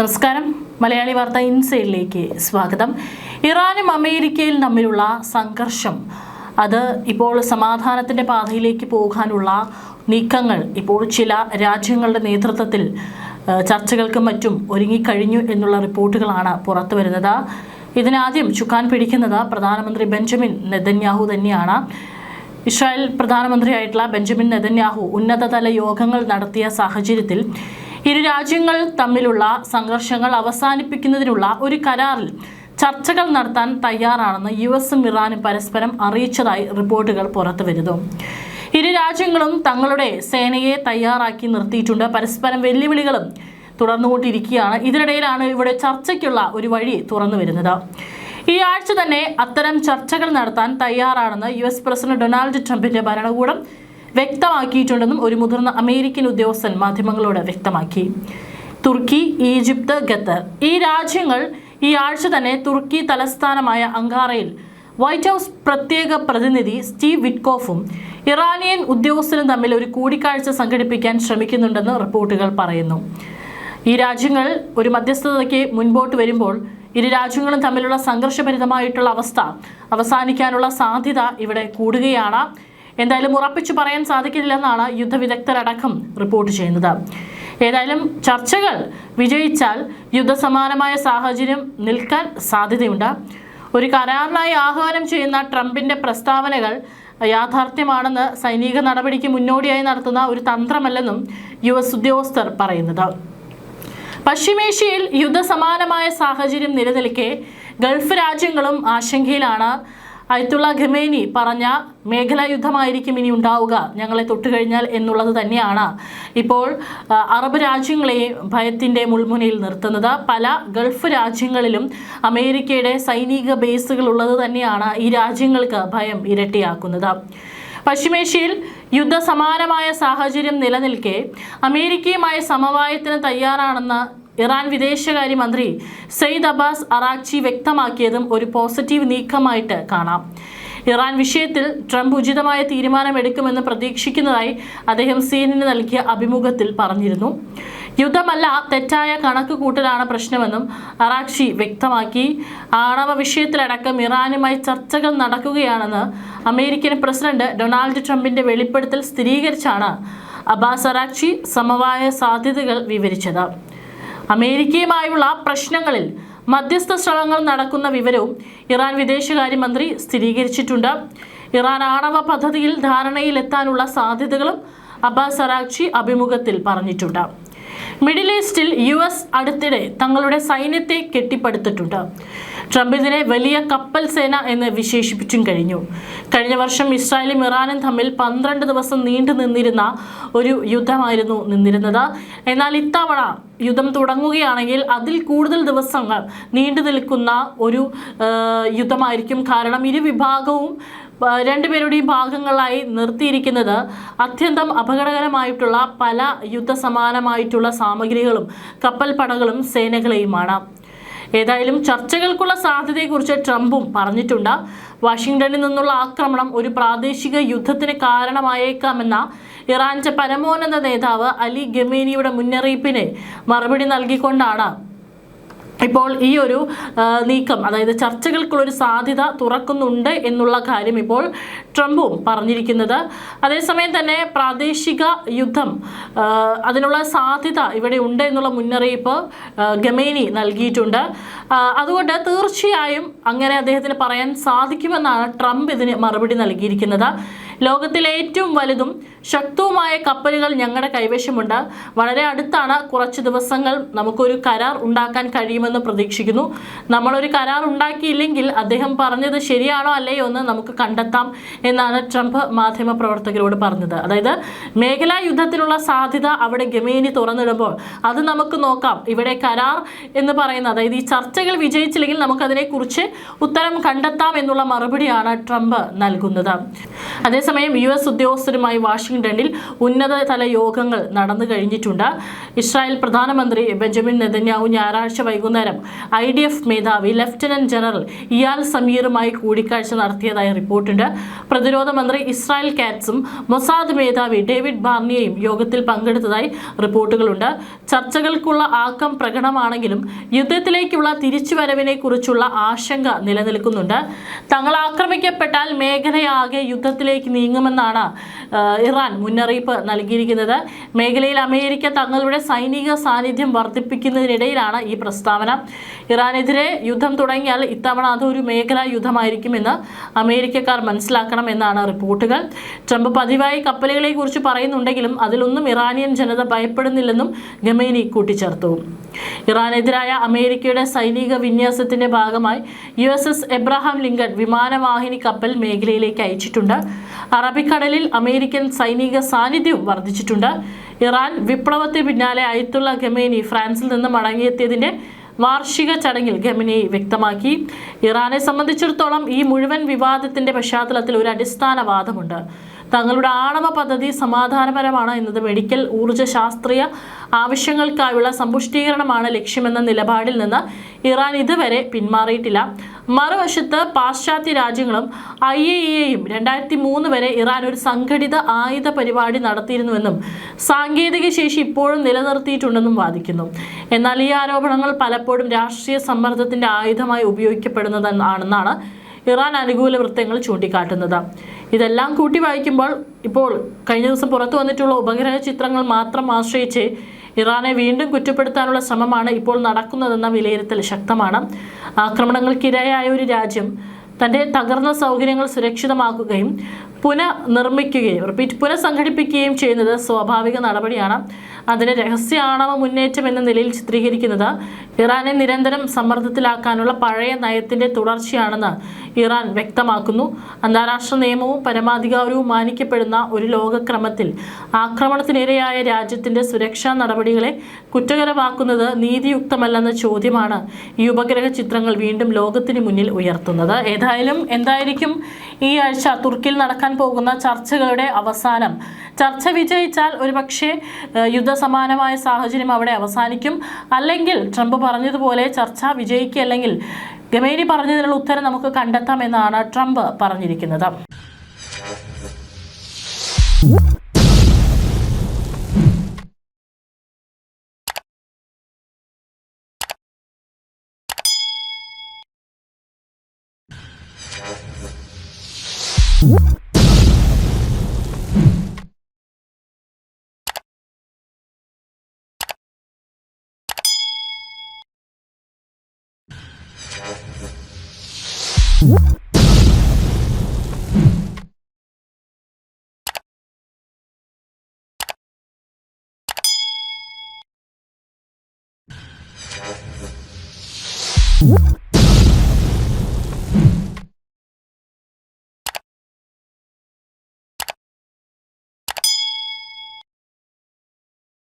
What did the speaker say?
നമസ്കാരം. മലയാളി വാർത്ത ഇൻസൈഡിലേക്ക് സ്വാഗതം. ഇറാനും അമേരിക്കയിൽ തമ്മിലുള്ള സംഘർഷം അത് ഇപ്പോൾ സമാധാനത്തിന്റെ പാതയിലേക്ക് പോകാനുള്ള നീക്കങ്ങൾ ഇപ്പോൾ ചില രാജ്യങ്ങളുടെ നേതൃത്വത്തിൽ ചർച്ചകൾക്കും മറ്റും ഒരുങ്ങിക്കഴിഞ്ഞു എന്നുള്ള റിപ്പോർട്ടുകളാണ് പുറത്തു വരുന്നത്. ഇതിനാദ്യം ചുക്കാൻ പിടിക്കുന്നത് പ്രധാനമന്ത്രി ബെഞ്ചമിൻ നെതന്യാഹു തന്നെയാണ്. ഇസ്രായേൽ പ്രധാനമന്ത്രിയായിട്ടുള്ള ബെഞ്ചമിൻ നെതന്യാഹു ഉന്നതതല യോഗങ്ങൾ നടത്തിയ സാഹചര്യത്തിൽ ഇരു രാജ്യങ്ങൾ തമ്മിലുള്ള സംഘർഷങ്ങൾ അവസാനിപ്പിക്കുന്നതിനുള്ള ഒരു കരാറിൽ ചർച്ചകൾ നടത്താൻ തയ്യാറാണെന്ന് യു എസും ഇറാനും പരസ്പരം അറിയിച്ചതായി റിപ്പോർട്ടുകൾ പുറത്തു വരുന്നു. ഇരു രാജ്യങ്ങളും തങ്ങളുടെ സേനയെ തയ്യാറാക്കി നിർത്തിയിട്ടുണ്ട്. പരസ്പരം വെല്ലുവിളികളും തുടർന്നുകൊണ്ടിരിക്കുകയാണ്. ഇതിനിടയിലാണ് ഇവിടെ ചർച്ചയ്ക്കുള്ള ഒരു വഴി തുറന്നു വരുന്നത്. ഈ ആഴ്ച തന്നെ അത്തരം ചർച്ചകൾ നടത്താൻ തയ്യാറാണെന്ന് യു എസ് പ്രസിഡന്റ് ഡൊണാൾഡ് ട്രംപിന്റെ ഭരണകൂടം വ്യക്തമാക്കിയിട്ടുണ്ടെന്നും ഒരു മുതിർന്ന അമേരിക്കൻ ഉദ്യോഗസ്ഥൻ മാധ്യമങ്ങളോട് വ്യക്തമാക്കി. തുർക്കി ഈജിപ്ത് ഖത്തർ. ഈ രാജ്യങ്ങൾ ഈ ആഴ്ച തന്നെ തുർക്കി തലസ്ഥാനമായ അങ്കാറയിൽ വൈറ്റ് ഹൗസ് പ്രത്യേക പ്രതിനിധി സ്റ്റീവ് വിറ്റ്കോഫും ഇറാനിയൻ ഉദ്യോഗസ്ഥരും തമ്മിൽ ഒരു കൂടിക്കാഴ്ച സംഘടിപ്പിക്കാൻ ശ്രമിക്കുന്നുണ്ടെന്ന് റിപ്പോർട്ടുകൾ പറയുന്നു. ഈ രാജ്യങ്ങൾ ഒരു മധ്യസ്ഥതയ്ക്ക് മുൻപോട്ട് വരുമ്പോൾ ഇരു രാജ്യങ്ങളും തമ്മിലുള്ള സംഘർഷഭരിതമായിട്ടുള്ള അവസ്ഥ അവസാനിക്കാനുള്ള സാധ്യത ഇവിടെ കൂടുകയാണ്. എന്തായാലും ഉറപ്പിച്ചു പറയാൻ സാധിക്കില്ലെന്നാണ് യുദ്ധവിദഗ്ധരടക്കം റിപ്പോർട്ട് ചെയ്യുന്നത്. ഏതായാലും ചർച്ചകൾ വിജയിച്ചാൽ യുദ്ധസമാനമായ സാഹചര്യം നിൽക്കാൻ സാധ്യതയുണ്ട്. ഒരു കരാറിനായി ആഹ്വാനം ചെയ്യുന്ന ട്രംപിന്റെ പ്രസ്താവനകൾ യാഥാർത്ഥ്യമാണെന്ന് സൈനിക നടപടിക്ക് മുന്നോടിയായി നടത്തുന്ന ഒരു തന്ത്രമല്ലെന്നും യു എസ് ഉദ്യോഗസ്ഥർ പറയുന്നത്. പശ്ചിമേഷ്യയിൽ യുദ്ധസമാനമായ സാഹചര്യം നിലനിൽക്കെ ഗൾഫ് രാജ്യങ്ങളും ആശങ്കയിലാണ്. അയത്തുള്ള ഖമേനി പറഞ്ഞ മേഖലാ യുദ്ധമായിരിക്കും ഇനി ഉണ്ടാവുക. ഞങ്ങളെ തൊട്ടുകഴിഞ്ഞാൽ എന്നുള്ളത് തന്നെയാണ്. ഇപ്പോൾ അറബ് രാജ്യങ്ങളെയും ഭയത്തിന്റെ മുൾമുനയിൽ നിർത്തുന്നത്. പല ഗൾഫ് രാജ്യങ്ങളിലും അമേരിക്കയുടെ സൈനിക ബേസുകൾ ഉള്ളത് തന്നെയാണ് ഈ രാജ്യങ്ങൾക്ക് ഭയം ഇരട്ടിയാക്കുന്നത്. പശ്ചിമേഷ്യയിൽ യുദ്ധസമാനമായ സാഹചര്യം നിലനിൽക്കെ അമേരിക്കയുമായി സമവായത്തിന് തയ്യാറാണെന്ന് ഇറാൻ വിദേശകാര്യമന്ത്രി സെയ്ദ് അബ്ബാസ് അറാഖ്ചി വ്യക്തമാക്കിയതും ഒരു പോസിറ്റീവ് നീക്കമായിട്ട് കാണാം. ഇറാൻ വിഷയത്തിൽ ട്രംപ് ഉചിതമായ തീരുമാനമെടുക്കുമെന്ന് പ്രതീക്ഷിക്കുന്നതായി അദ്ദേഹം സീനിന് നൽകിയ അഭിമുഖത്തിൽ പറഞ്ഞിരുന്നു. യുദ്ധമല്ല തെറ്റായ കണക്ക് കൂട്ടലാണ് പ്രശ്നമെന്നും അറാക്ഷി വ്യക്തമാക്കി. ആണവ വിഷയത്തിലടക്കം ഇറാനുമായി ചർച്ചകൾ നടക്കുകയാണെന്ന് അമേരിക്കൻ പ്രസിഡന്റ് ഡൊണാൾഡ് ട്രംപിന്റെ വെളിപ്പെടുത്തൽ സ്ഥിരീകരിച്ചാണ് അബ്ബാസ് അറാക്ഷി സമവായ സാധ്യതകൾ വിവരിച്ചത്. അമേരിക്കയുമായുള്ള പ്രശ്നങ്ങളിൽ മധ്യസ്ഥ ശ്രമങ്ങൾ നടക്കുന്ന വിവരവും ഇറാൻ വിദേശകാര്യമന്ത്രി സ്ഥിരീകരിച്ചിട്ടുണ്ട്. ഇറാൻ ആണവ പദ്ധതിയിൽ ധാരണയിലെത്താനുള്ള സാധ്യതകളും അബ്ബാസ് അറാഖ്ചി അഭിമുഖത്തിൽ പറഞ്ഞിട്ടുണ്ട്. മിഡിൽ ഈസ്റ്റിൽ യു എസ് അടുത്തിടെ തങ്ങളുടെ സൈന്യത്തെ കെട്ടിപ്പടുത്തിട്ടുണ്ട്. ട്രംപ് ഇതിനെ വലിയ കപ്പൽ സേന എന്ന് വിശേഷിപ്പിച്ചും കഴിഞ്ഞു. കഴിഞ്ഞ വർഷം ഇസ്രായേലും ഇറാനും തമ്മിൽ പന്ത്രണ്ട് ദിവസം നീണ്ടു നിന്നിരുന്ന ഒരു യുദ്ധമായിരുന്നു നിന്നിരുന്നത്. എന്നാൽ ഇത്തവണ യുദ്ധം തുടങ്ങുകയാണെങ്കിൽ അതിൽ കൂടുതൽ ദിവസങ്ങൾ നീണ്ടു നിൽക്കുന്ന ഒരു യുദ്ധമായിരിക്കും. കാരണം ഇരു വിഭാഗവും രണ്ടുപേരുടെയും ഭാഗങ്ങളായി നിർത്തിയിരിക്കുന്നത് അത്യന്തം അപകടകരമായിട്ടുള്ള പല യുദ്ധസമാനമായിട്ടുള്ള സാമഗ്രികളും കപ്പൽ പടകളും സേനകളെയുമാണ്. ഏതായാലും ചർച്ചകൾക്കുള്ള സാധ്യതയെക്കുറിച്ച് ട്രംപും പറഞ്ഞിട്ടുണ്ട്. വാഷിങ്ടണിൽ നിന്നുള്ള ആക്രമണം ഒരു പ്രാദേശിക യുദ്ധത്തിന് കാരണമായേക്കാമെന്ന ഇറാന്റെ പരമോന്നത നേതാവ് അലി ഗമേനിയുടെ മുന്നറിയിപ്പിന് മറുപടി നൽകിക്കൊണ്ടാണ് ഇപ്പോൾ ഈ ഒരു നീക്കം. അതായത് ചർച്ചകൾക്കുള്ളൊരു സാധ്യത തുറക്കുന്നുണ്ട് എന്നുള്ള കാര്യം ഇപ്പോൾ ട്രംപും പറഞ്ഞിരിക്കുന്നത്. അതേസമയം തന്നെ പ്രാദേശിക യുദ്ധം അതിനുള്ള സാധ്യത ഇവിടെ ഉണ്ട് എന്നുള്ള മുന്നറിയിപ്പ് ഗമേനി നൽകിയിട്ടുണ്ട്. അതുകൊണ്ട് തീർച്ചയായും അങ്ങനെ അദ്ദേഹത്തിന് പറയാൻ സാധിക്കുമെന്നാണ് ട്രംപ് ഇതിന് മറുപടി നൽകിയിരിക്കുന്നത്. ലോകത്തിലെ ഏറ്റവും വലുതും ശക്തവുമായ കപ്പലുകൾ ഞങ്ങളുടെ കൈവശമുണ്ട്. വളരെ അടുത്താണ് കുറച്ച് ദിവസങ്ങൾ നമുക്കൊരു കരാർ ഉണ്ടാക്കാൻ കഴിയുമെന്ന് പ്രതീക്ഷിക്കുന്നു. നമ്മളൊരു കരാർ ഉണ്ടാക്കിയില്ലെങ്കിൽ അദ്ദേഹം പറഞ്ഞത് ശരിയാണോ അല്ലയോ എന്ന് നമുക്ക് കണ്ടെത്താം എന്നാണ് ട്രംപ് മാധ്യമ പ്രവർത്തകരോട് പറഞ്ഞത്. അതായത് മേഖലാ യുദ്ധത്തിനുള്ള സാധ്യത അവിടെ ഗമേനി തുറന്നിടുമ്പോൾ അത് നമുക്ക് നോക്കാം. ഇവിടെ കരാർ എന്ന് പറയുന്ന അതായത് ഈ ചർച്ചകൾ വിജയിച്ചില്ലെങ്കിൽ നമുക്കതിനെക്കുറിച്ച് ഉത്തരം കണ്ടെത്താം എന്നുള്ള മറുപടിയാണ് ട്രംപ് നൽകുന്നത്. അതേസമയം അതേസമയം യു എസ് ഉദ്യോഗസ്ഥരുമായി വാഷിംഗ്ടണിൽ ഉന്നതതല യോഗങ്ങൾ നടന്നു കഴിഞ്ഞിട്ടുണ്ട്. ഇസ്രായേൽ പ്രധാനമന്ത്രി ബെഞ്ചമിൻ നെതന്യാവു ഞായറാഴ്ച വൈകുന്നേരം ഐ ഡി എഫ് മേധാവി ലഫ്റ്റനന്റ് ജനറൽ ഇയാൽ സമീറുമായി കൂടിക്കാഴ്ച നടത്തിയതായി റിപ്പോർട്ടുണ്ട്. പ്രതിരോധ മന്ത്രി ഇസ്രായേൽ കാറ്റ്സും മൊസാദ് മേധാവി ഡേവിഡ് ബാർണിയയും യോഗത്തിൽ പങ്കെടുത്തതായി റിപ്പോർട്ടുകളുണ്ട്. ചർച്ചകൾക്കുള്ള ആക്കം പ്രകടമാണെങ്കിലും യുദ്ധത്തിലേക്കുള്ള തിരിച്ചുവരവിനെ കുറിച്ചുള്ള ആശങ്ക നിലനിൽക്കുന്നുണ്ട്. തങ്ങൾ ആക്രമിക്കപ്പെട്ടാൽ മേഖലയാകെ യുദ്ധത്തിലേക്ക് നീങ്ങുമെന്നാണ് ഇറാൻ മുന്നറിയിപ്പ് നൽകിയിരിക്കുന്നത്. മേഖലയിൽ അമേരിക്ക തങ്ങളുടെ സൈനിക സാന്നിധ്യം വർദ്ധിപ്പിക്കുന്നതിനിടയിലാണ് ഈ പ്രസ്താവന. ഇറാനെതിരെ യുദ്ധം തുടങ്ങിയാൽ ഇത്തവണ അതൊരു മേഖലാ യുദ്ധമായിരിക്കുമെന്ന് അമേരിക്കക്കാർ മനസ്സിലാക്കണം എന്നാണ് റിപ്പോർട്ടുകൾ. ട്രംപ് പതിവായി കപ്പലുകളെക്കുറിച്ച് പറയുന്നുണ്ടെങ്കിലും അതിലൊന്നും ഇറാനിയൻ ജനത ഭയപ്പെടുന്നില്ലെന്നും ഗമേനി കൂട്ടിച്ചേർത്തു. ഇറാനെതിരായ അമേരിക്കയുടെ സൈനിക വിന്യാസത്തിന്റെ ഭാഗമായി U S S Abraham Lincoln വിമാനവാഹിനി കപ്പൽ മേഖലയിലേക്ക് അയച്ചിട്ടുണ്ട്. അറബിക്കടലിൽ അമേരിക്കൻ സൈനിക സാന്നിധ്യവും വർദ്ധിച്ചിട്ടുണ്ട്. ഇറാൻ വിപ്ലവത്തിന് പിന്നാലെ അയത്തുള്ള ഖമേനി ഫ്രാൻസിൽ നിന്ന് മടങ്ങിയെത്തിയതിന്റെ വാർഷിക ചടങ്ങിൽ ഖമനി വ്യക്തമാക്കി. ഇറാനെ സംബന്ധിച്ചിടത്തോളം ഈ മുഴുവൻ വിവാദത്തിന്റെ പശ്ചാത്തലത്തിൽ ഒരു അടിസ്ഥാന വാദമുണ്ട് തങ്ങളുടെ ആണവ പദ്ധതി സമാധാനപരമാണ് എന്നത് മെഡിക്കൽ ഊർജ ശാസ്ത്രീയ ആവശ്യങ്ങൾക്കായുള്ള സമ്പുഷ്ടീകരണമാണ് ലക്ഷ്യമെന്ന നിലപാടിൽ നിന്ന് ഇറാൻ ഇതുവരെ പിന്മാറിയിട്ടില്ല. മറുവശത്ത് പാശ്ചാത്യ രാജ്യങ്ങളും ഐ എ എയും രണ്ടായിരത്തി മൂന്ന് വരെ ഇറാൻ ഒരു സംഘടിത ആയുധ പരിപാടി നടത്തിയിരുന്നുവെന്നും സാങ്കേതിക ശേഷി ഇപ്പോഴും നിലനിർത്തിയിട്ടുണ്ടെന്നും വാദിക്കുന്നു. എന്നാൽ ഈ ആരോപണങ്ങൾ പലപ്പോഴും രാഷ്ട്രീയ സമ്മർദ്ദത്തിന്റെ ആയുധമായി ഉപയോഗിക്കപ്പെടുന്നതാണെന്നാണ് ഇറാൻ അനുകൂല വൃത്തങ്ങൾ ചൂണ്ടിക്കാട്ടുന്നത്. ഇതെല്ലാം കൂട്ടി വായിക്കുമ്പോൾ ഇപ്പോൾ കഴിഞ്ഞ ദിവസം പുറത്തു വന്നിട്ടുള്ള ഉപഗ്രഹ ചിത്രങ്ങൾ മാത്രം ആശ്രയിച്ച് ഇറാനെ വീണ്ടും കുറ്റപ്പെടുത്താനുള്ള ശ്രമമാണ് ഇപ്പോൾ നടക്കുന്നതെന്ന വിലയിരുത്തൽ ശക്തമാണ്. ആക്രമണങ്ങൾക്കിരയായ ഒരു രാജ്യം തന്റെ തകർന്ന സൗകര്യങ്ങൾ സുരക്ഷിതമാക്കുകയും പുനർനിർമ്മിക്കുകയും റിപ്പീറ്റ് പുനഃസംഘടിപ്പിക്കുകയും ചെയ്യുന്നത് സ്വാഭാവിക നടപടിയാണ്. അതിനെ രഹസ്യ ആണവ മുന്നേറ്റം എന്ന നിലയിൽ ചിത്രീകരിക്കുന്നത്. ഇറാനെ നിരന്തരം സമ്മർദ്ദത്തിലാക്കാനുള്ള പഴയ നയത്തിന്റെ തുടർച്ചയാണെന്ന് ഇറാൻ വ്യക്തമാക്കുന്നു. അന്താരാഷ്ട്ര നിയമവും പരമാധികാരവും മാനിക്കപ്പെടുന്ന ഒരു ലോകക്രമത്തിൽ ആക്രമണത്തിനിരയായ രാജ്യത്തിന്റെ സുരക്ഷാ നടപടികളെ കുറ്റകരമാക്കുന്നത് നീതിയുക്തമല്ലെന്ന ചോദ്യമാണ് ഈ ഉപഗ്രഹ ചിത്രങ്ങൾ വീണ്ടും ലോകത്തിന് മുന്നിൽ ഉയർത്തുന്നത്. ഏതായാലും എന്തായിരിക്കും ഈ ആഴ്ച തുർക്കിയിൽ നടക്കാൻ പോകുന്ന ചർച്ചകളുടെ അവസാനം ചർച്ച വിജയിച്ചാൽ ഒരുപക്ഷെ യുദ്ധസമാനമായ സാഹചര്യം അവിടെ അവസാനിക്കും. അല്ലെങ്കിൽ ട്രംപ് പറഞ്ഞതുപോലെ ചർച്ച വിജയിക്കുകയല്ലെങ്കിൽ ഗമേരി പറഞ്ഞതിനുള്ള ഉത്തരം നമുക്ക് കണ്ടെത്താമെന്നാണ് ട്രംപ് പറഞ്ഞിരിക്കുന്നത്. you Whoop!